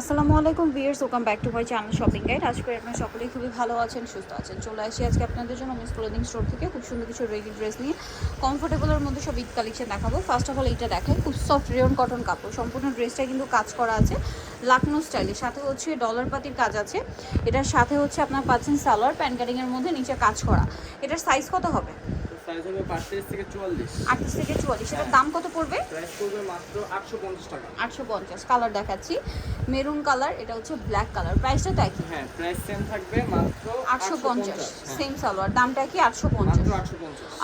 আসসালামু আলাইকুম viewers welcome back to my channel shopping guide. আজকে আপনারা সকলেই খুবই ভালো আছেন, সুস্থ আছেন। চলে আসি আজকে আপনাদের জন্য মিস ক্লোদিং স্টোর থেকে। খুব সুন্দর কিছু রেডি ড্রেস নিয়ে কমফোর্টেবলের মধ্যে সব ঈদ কালেকশন দেখাবো। ফার্স্ট অফ অল এইটা দেখাই খুব সফট রেয়ন কটন কাপড়। সম্পূর্ণ ড্রেসটা কিন্তু কাজ করা আছে লাকনো স্টাইলে সাথে হচ্ছে ডলার পাতির কাজ আছে। এটার সাথে হচ্ছে আপনার পাচ্ছেন সালোয়ার প্যান কাটিংয়ের মধ্যে নিচে কাজ করা। এটার সাইজ কত হবে? সাইজ হবে পাঁচত্রিশ থেকে এটার দাম কত পড়বে? প্রাইস মাত্র টাকা। কালার দেখাচ্ছি। মেরুন কালার এটা হচ্ছে ব্ল্যাক কালার প্রাইসটা হ্যাঁ প্রাইস সেম থাকবে মাত্র আটশো পঞ্চাশ। হ্যাঁ, সেম সালোয়ার দামটা কি? মাত্র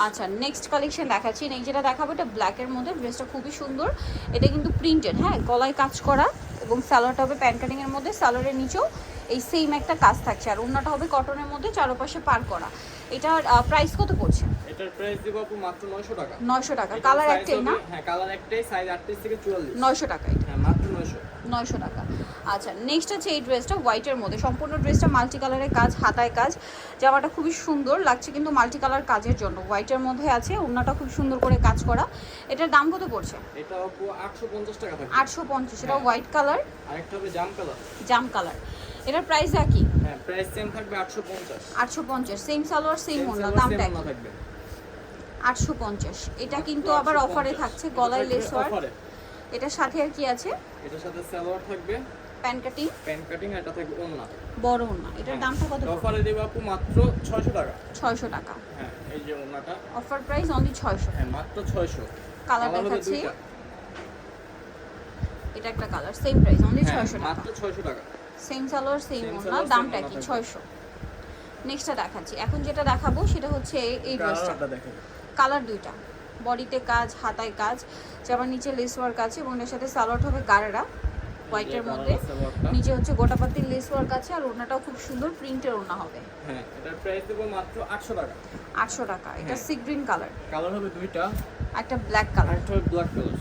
আচ্ছা নেক্সট কালেকশন দেখাচ্ছি। নেক্সট যেটা দেখাবো এটা মধ্যে। ড্রেসটা খুবই সুন্দর। এটা কিন্তু প্রিন্টেড হ্যাঁ? গলায় কাজ করা এবং স্যালোয়ারটা হবে প্যান্ট কাটিংয়ের মধ্যে। স্যালোয়ারের নিচেও এই সেম একটা কাজ থাকছে। আর অন্যটা হবে কটনের মধ্যে চারপাশে পার করা। এটার প্রাইস কত পড়ছে? এটার প্রাইস দিব আপু মাত্র নয়শো টাকা। নয়শো টাকা। কালার একটাই না? হ্যাঁ কালার একটাই সাইজ আটত্রিশ থেকে চুয়াল্লিশ। নয়শো টাকা এটা হ্যাঁ মাত্র নয়শো। নয়শো টাকা। আচ্ছা নেক্সট আছে এই ড্রেসটা হোয়াইটের মধ্যে। সম্পূর্ণ ড্রেসটা মাল্টি কালারের কাজ হাতায় কাজ। জামাটা খুবই সুন্দর লাগছে কিন্তু মাল্টি কালার কাজের জন্য। হোয়াইটের মধ্যে আছে ওড়নাটা খুব সুন্দর করে কাজ করা। এটার দাম কত পড়ছে? এটা আপু আটশো পঞ্চাশ টাকা থাকবে। আটশো পঞ্চাশ এটা হ্যাঁ। হোয়াইট কালার আরেকটা হবে জাম কালার জাম কালার এটার প্রাইস একই হ্যাঁ প্রাইস সেম থাকবে আটশো পঞ্চাশ। আটশো পঞ্চাশ সেম সালোয়ার সেম ওড়না সালোয়ার, দামটা একই। আটশো পঞ্চাশ। এটা কিন্তু আবার অফারে থাকছে গলায় লেস ওয়ার্ক এটার সাথে আর কি আছে? এটার সাথে সালোয়ার থাকবে। Pan cutting? প্যান্ট কাটিং এটা থাকবে ওন্না বড় ওড়না। এটার দামটা কত? অফারে দেবো আপু মাত্র ছয়শো টাকা। ছয়শো টাকা। হ্যাঁ এই যে ওন্নাটা অফার প্রাইস অনলি ছয়শো। হ্যাঁ মাত্র ছয়শো। কালার কালার দেখাচ্ছি। এটা একটা কালার সেম প্রাইস অনলি হ্যাঁ, ছয়শো টাকা। মাত্র ছয়শো টাকা। সেম সালোয়ার সেম same দামটা কি থাকবে। ছয়শো। নেক্সটটা দেখাচ্ছি। এখন যেটা দেখাবো সেটা হচ্ছে এই- ড্রেসটা দেখেন কালার দুইটা। বডিতে কাজ হাতায় কাজ যেমন নিচে লেস ওয়ার্ক আছে এবং এর সাথে সালোয়ার হবে গাড়ারা। হোয়াইটের মধ্যে। নিচে হচ্ছে গোটাপাতির লেস ওয়ার্ক আছে আর ওনাটাও খুব সুন্দর প্রিন্টের ওনা হবে। হ্যাঁ এটার প্রাইস দেব মাত্র আটশো টাকা। আটশো টাকা এটা। সি গ্রিন কালার কালার হবে দুইটা। একটা ব্ল্যাক কালার একটা ব্ল্যাক কালার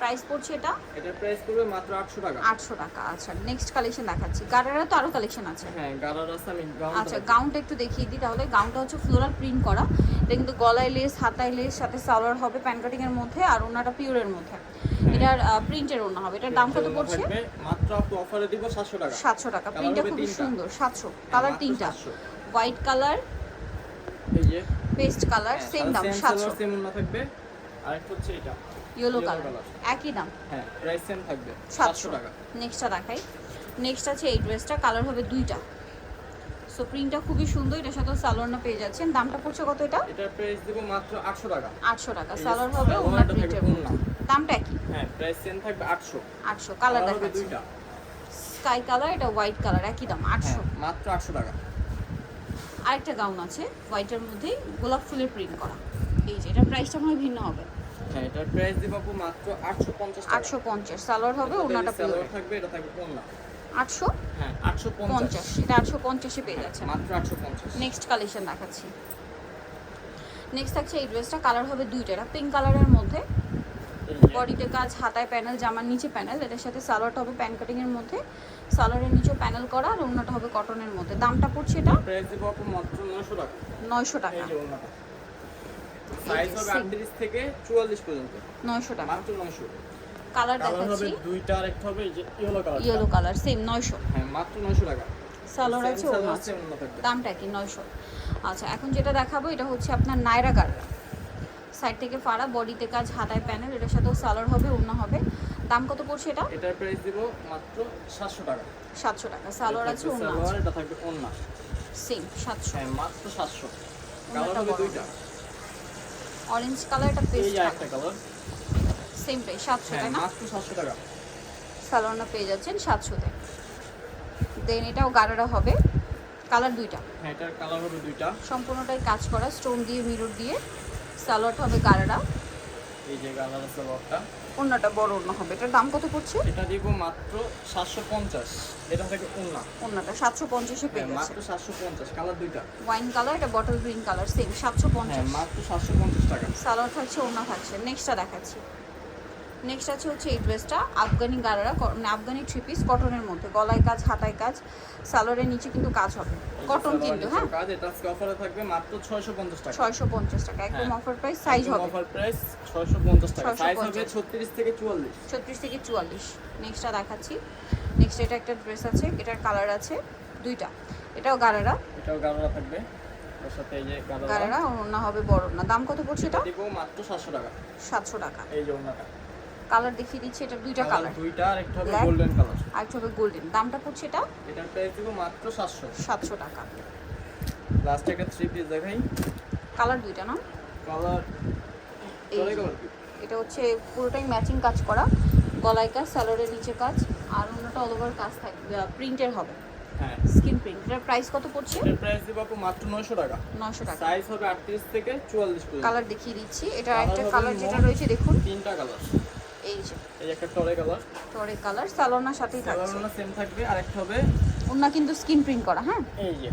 প্রাইস পড়ছে এটা? এটার প্রাইস পড়বে মাত্র আটশো টাকা। আটশো টাকা আচ্ছা। নেক্সট কালেকশন দেখাচ্ছি। গাড়ারা তো আরও কালেকশন আছে। হ্যাঁ গালার আছে আমি গাউন আচ্ছা গাউনটা একটু দেখিয়ে দিই তাহলে। গাউনটা হচ্ছে ফ্লোরাল প্রিন্ট করা। এটা কিন্তু গলায় লেস হাতায় লেস সাথে সালোয়ার হবে প্যান কাটিং এর মধ্যে আর ওনাটা পিওরের মধ্যে। এটার প্রিন্টের ওনা হবে। এটার দাম কত পড়ছে? মাত্র আপু অফারে দিব সাতশো টাকা। সাতশো টাকা। প্রিন্টটা খুবই সুন্দর। সাতশো। কালার তিনটা। হোয়াইট কালার এই যে। পেস্ট কালার সেম দাম সাতশো। সেম না থাকবে। আরেকটা হচ্ছে এটা। Yellow colour. একই দাম। হ্যাঁ প্রাইস সেম থাকবে সাতশো সাতশো টাকা। নেক্সটটা দেখাই। নেক্সট আছে এই ড্রেসটা কালার হবে দুইটা। সো প্রিন্টটা খুবই সুন্দর এটার সাথে সালোয়ারটা পেয়ে যাচ্ছেন। দামটা পড়ছে কত এটা? এটার প্রাইস দিব মাত্র আটশো টাকা। আটশো টাকা। যে সালোয়ার হবে ওনার প্রিন্টের দামটা একই। হ্যাঁ প্রাইস সেম থাকবে আটশো। আটশো কালার কালার দুইটা। স্কাই কালার এটা হোয়াইট কালার একই দাম আটশো। হ্যাঁ মাত্র আটশো টাকা। আরেকটা গাউন আছে হোয়াইটের মধ্যেই গোলাপ ফুলের প্রিন্ট করা। এই যে এটার প্রাইসটা মনে ভিন্ন হবে। হ্যাঁ এটার প্রাইস দিব আপু মাত্র সালোয়ার হবে ওনাটা পিওর সালোয়ার থাকবে এটা থাকবে ওড়না আটশো? হ্যাঁ এটা পেয়ে যাচ্ছে মাত্র আটশো পঞ্চাশ। নেক্সট কালেকশন দেখাচ্ছি। নেক্সট থাকছে এই ড্রেসটা কালার হবে দুইটা এটা পিঙ্ক কালারের মধ্যে। বডিতে কাজ হাতায় প্যানেল জামার নিচে প্যানেল এটার সাথে সালোয়ারটা হবে প্যান কাটিং এর মধ্যে। সালোয়ারের নিচে প্যানেল করা আর অন্যটা হবে কটনের মধ্যে। দামটা পড়ছে এটা? প্রাইস দিব মাত্র নয়শো টাকা। নয়শো এই টাকা যে ওড়নাটা সাইজ হবে same। আটত্রিশ থেকে চুয়াল্লিশ পর্যন্ত। নয়শো টাকা। মাত্র নয়শো। কালার কালার হবে দেখাচ্ছি। দুইটা আরেকটা হবে yellow colour yellow colour same নয়শো। হ্যাঁ মাত্র নয়শো টাকা। সালোয়ার আছে থাকবে দামটা কি? নয়শো। আচ্ছা এখন যেটা দেখাবো এটা হচ্ছে আপনার নায়রা গাড়রা সাইড থেকে ফাড়া বডিতে কাজ হাতায় প্যানেল এটার সাথেও সালোয়ার হবে অন্য হবে। দাম কত পড়ছে এটা? এটার প্রাইস দিব মাত্র সাতশো টাকা। সাতশো টাকা। সালোয়ার আছে আছে। সালোয়ার এটা থাকবে ওড়না সেম সাতশো। হ্যাঁ মাত্র সাতশো। কালার হবে। দুইটা। অরেঞ্জ কালার এটা পেস্ট একটা কালার সেম প্রাইস সাতশো হ্যাঁ তাই না মাত্র সাতশো টাকা। সালোয়ারটা পেয়ে যাচ্ছেন সাতশোতে দেন এটাও গাড়ারা হবে। কালার দুইটা। হ্যাঁ এটার কালার হবে দুইটা। সম্পূর্ণটাই কাজ করা স্টোন দিয়ে মিরর দিয়ে। সালোয়ারটা হবে গাড়ারা এই যে কালার আছে অন্যটা বড় ওন্না হবে। এটার দাম কত পড়ছে? এটা দিব মাত্র সাতশো পঞ্চাশ। এটা থেকে ওন্না ওন্নাটা 750 এ পেয়ে গেছে। যাচ্ছে মাত্র সাতশো পঞ্চাশ কালার দুইটা। ওয়াইন কালার এটা বটল গ্রিন কালার সেম 750 হ্যাঁ মাত্র সাতশো পঞ্চাশ টাকা। সালোয়ার থাকছে ওন্না থাকছে। নেক্সটটা দেখাচ্ছি। নেক্সট আছে হচ্ছে এই ড্রেসটা আফগানি গারারা মানে আফগানি থ্রি পিস কটনের মধ্যে গলায় কাজ হাতায় কাজ সালোয়ারের নিচে কিন্তু কাজ হবে। কটন কিন্তু হ্যাঁ? কাজ এটা আজকে অফারে থাকবে মাত্র ছয়শো পঞ্চাশ টাকা। ছয়শো পঞ্চাশ টাকা একদম। অফার প্রাইস সাইজ হবে। অফার প্রাইস ছয়শো পঞ্চাশ টাকা। 650 সাইজ হবে ছত্রিশ থেকে চুয়াল্লিশ। ছত্রিশ থেকে চুয়াল্লিশ। নেক্সটটা দেখাচ্ছি। নেক্সট এটা একটা ড্রেস আছে এটার কালার আছে দুইটা। এটাও গারারা। এটাও গাড়োরা থাকবে। ওর সাথে এই যে গারারা। ওড়না হবে বড় না দাম কত পড়ছে এটা? দিব মাত্র সাতশো টাকা। সাতশো টাকা। এই যে ওনাটা কালার দেখিয়ে দিচ্ছি এটা দুইটা কালার দুইটা আর একটা হবে গোল্ডেন কালার আর একটা হবে গোল্ডেন দামটা পড়ছে এটা? এটার প্রাইস দিব মাত্র সাতশো। সাতশো টাকা। লাস্ট একটা থ্রি পিস দেখাই। কালার দুইটা না? কালার এটা হচ্ছে পুরোটাই ম্যাচিং কাজ করা। গলায় কাজ স্যালোরের নিচে কাজ। আর অন্যটা অল ওভার কাজ থাকবে প্রিন্টের হবে। হ্যাঁ। স্কিন প্রিন্ট এটার প্রাইস কত পড়ছে? এটার প্রাইস দিব আপু মাত্র নয়শো টাকা। নশো টাকা। সাইজ হবে আটত্রিশ থেকে চুয়াল্লিশ পর্যন্ত। কালার দেখিয়ে দিচ্ছি। এটা একটা কালার যেটা রয়েছে দেখুন। তিনটা কালার এই যে। এই একটা টরে কালার। টরে কালার স্যালোনার সাথেই থাকছে। কালার সেম থাকবে আর একটা হবে কিন্তু স্কিন প্রিন্ট করা হ্যাঁ? এই যে।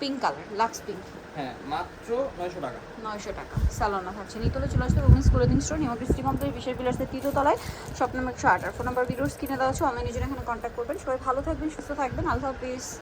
পিঙ্ক কালার লাক্স পিঙ্ক হ্যাঁ মাত্র টাকা। নয়শো টাকা স্যালোনা থাকছে। নিতলে চলে আসতে স্টোর কমপ্লেক্স বিশেষ বিলাসের তৃতীয় তলায়। স্বপ্ন একশো আট আর ফোন নাম্বার ভিডিওস কিনে দেওয়া আছে অনলাইনে জন্য এখানে কন্ট্যাক্ট করবেন। সবাই ভালো থাকবেন সুস্থ থাকবেন। আল্লাহ হাফিজ।